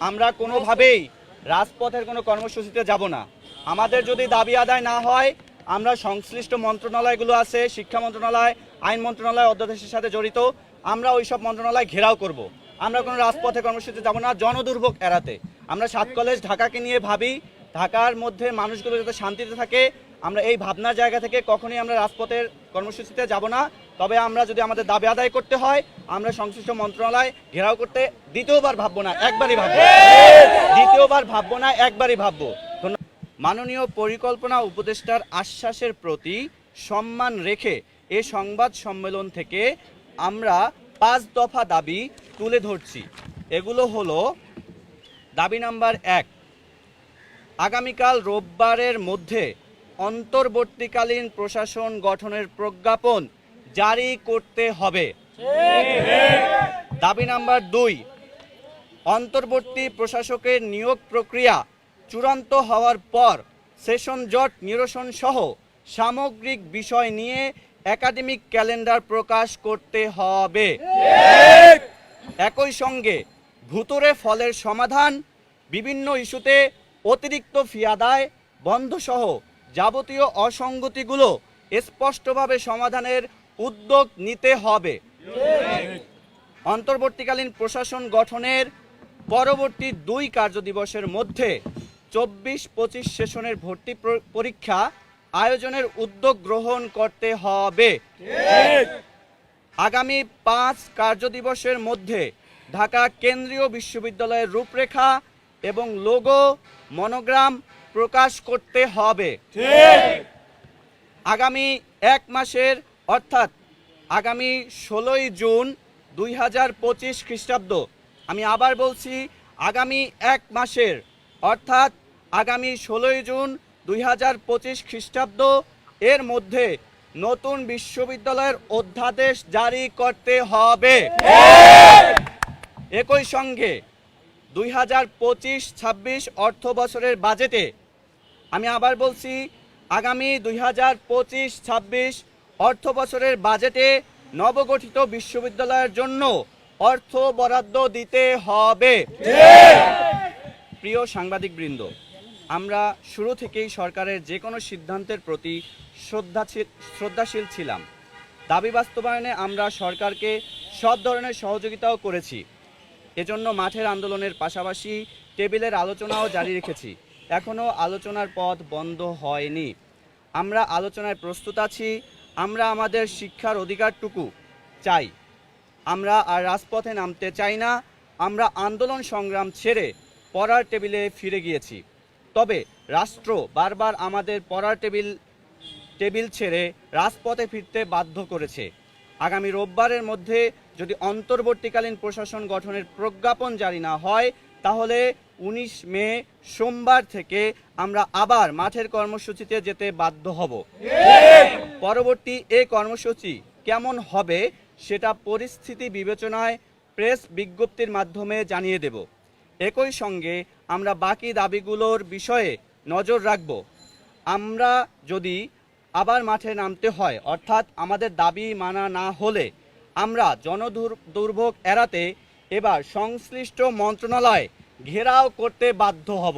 আমরা কোনোভাবেই রাজপথের কোনো কর্মসূচিতে যাব না আমাদের যদি দাবি আদায় না হয়, আমরা সংশ্লিষ্ট মন্ত্রণালয়গুলো আছে, শিক্ষা মন্ত্রণালয়, আইন মন্ত্রণালয় অধ্যাদেশের সাথে জড়িত, আমরা ওই সব মন্ত্রণালয় ঘেরাও করব। আমরা কোনো রাজপথে কর্মসূচিতে যাব না, জনদুর্ভোগ এড়াতে আমরা সাত কলেজ ঢাকাকে নিয়ে ভাবি, ঢাকার মধ্যে মানুষগুলো যাতে শান্তিতে থাকে আমরা এই ভাবনার জায়গা থেকে কখনোই আমরা রাজপথের কর্মসূচিতে যাব না। তবে আমরা যদি আমাদের দাবি আদায় করতে হয়, আমরা সংশ্লিষ্ট মন্ত্রণালয় ঘেরাও করতে দ্বিতীয়বার ভাববো না, একবারই ভাববো। দ্বিতীয়বার ভাববো না, একবারই ভাববো। মাননীয় পরিকল্পনা উপদেষ্টার আশ্বাসের প্রতি সম্মান রেখে এ সংবাদ সম্মেলন থেকে আমরা পাঁচ দফা দাবি তুলে ধরছি। এগুলো হলো, দাবি নাম্বার এক, আগামীকাল রোববারের মধ্যে অন্তর্বর্তীকালীন প্রশাসন গঠনের প্রজ্ঞাপন জারি করতে হবে। দাবি নাম্বার দুই, অন্তর্বর্তী প্রশাসকের নিয়োগ প্রক্রিয়া চূড়ান্ত হওয়ার পর সেশন জট নিরসন সহ সামগ্রিক বিষয় নিয়ে একাডেমিক ক্যালেন্ডার প্রকাশ করতে হবে। একই সঙ্গে ভুতুরে ফলের সমাধান, বিভিন্ন ইস্যুতে অতিরিক্ত ফিয়াদায় বন্ধসহ যাবতীয় অসঙ্গতিগুলো স্পষ্টভাবে সমাধানের উদ্যোগ নিতে হবে। অন্তর্বর্তীকালীন প্রশাসন গঠনের পরবর্তী দুই কার্যদিবসের মধ্যে চব্বিশ পঁচিশ সেশনের ভর্তি পরীক্ষা আয়োজনের উদ্যোগ গ্রহণ করতে হবে। আগামী পাঁচ কার্যদিবসের মধ্যে ঢাকা কেন্দ্রীয় বিশ্ববিদ্যালয়ের রূপরেখা এবং লোগো, মনোগ্রাম প্রকাশ করতে হবে। আগামী এক মাসের অর্থাৎ আগামী ষোলোই জুন দুই হাজার পঁচিশ খ্রিস্টাব্দ আমি আবার বলছি আগামী এক মাসের অর্থাৎ আগামী ষোলোই জুন দুই হাজার পঁচিশ খ্রিস্টাব্দ এর মধ্যে নতুন বিশ্ববিদ্যালয়ের অধ্যাদেশ জারি করতে হবে। একই সঙ্গে দুই হাজার পঁচিশ ছাব্বিশ অর্থ বছরের বাজেটে আমি আবার বলছি, আগামী দুই হাজার পঁচিশ, ছাব্বিশ অর্থ বছরের বাজেটে নবগঠিত বিশ্ববিদ্যালয়ের জন্য অর্থ বরাদ্দ দিতে হবে। প্রিয় সাংবাদিকবৃন্দ, আমরা শুরু থেকেই সরকারের যে কোনো সিদ্ধান্তের প্রতি শ্রদ্ধাশীল শ্রদ্ধাশীল ছিলাম। দাবি বাস্তবায়নে আমরা সরকারকে সব ধরনের সহযোগিতাও করেছি। এজন্য মাঠের আন্দোলনের পাশাপাশি টেবিলের আলোচনাও জারি রেখেছি। এখনও আলোচনার পথ বন্ধ হয়নি। আমরা আলোচনায় প্রস্তুত আছি, আমরা আমাদের শিক্ষার অধিকারটুকু চাই। আমরা আর রাজপথে নামতে চাই না, আমরা আন্দোলন সংগ্রাম ছেড়ে পড়ার টেবিলে ফিরে গিয়েছি। তবে রাষ্ট্র বারবার আমাদের পড়ার টেবিল টেবিল ছেড়ে রাজপথে ফিরতে বাধ্য করেছে। আগামী রোববারের মধ্যে যদি অন্তর্বর্তীকালীন প্রশাসন গঠনের প্রজ্ঞাপন জারি না হয় তাহলে উনিশ মে সোমবার থেকে আমরা আবার মাঠের কর্মসূচিতে যেতে বাধ্য হব। পরবর্তী এই কর্মসূচি কেমন হবে সেটা পরিস্থিতি বিবেচনায় প্রেস বিজ্ঞপ্তির মাধ্যমে জানিয়ে দেব। একই সঙ্গে আমরা বাকি দাবিগুলোর বিষয়ে নজর রাখব। আমরা যদি আবার মাঠে নামতে হয়, অর্থাৎ আমাদের দাবি মানা না হলে আমরা জনদুর- দুর্ভোগ এড়াতে এবার সংশ্লিষ্ট মন্ত্রণালয় ঘেরাও করতে বাধ্য হব।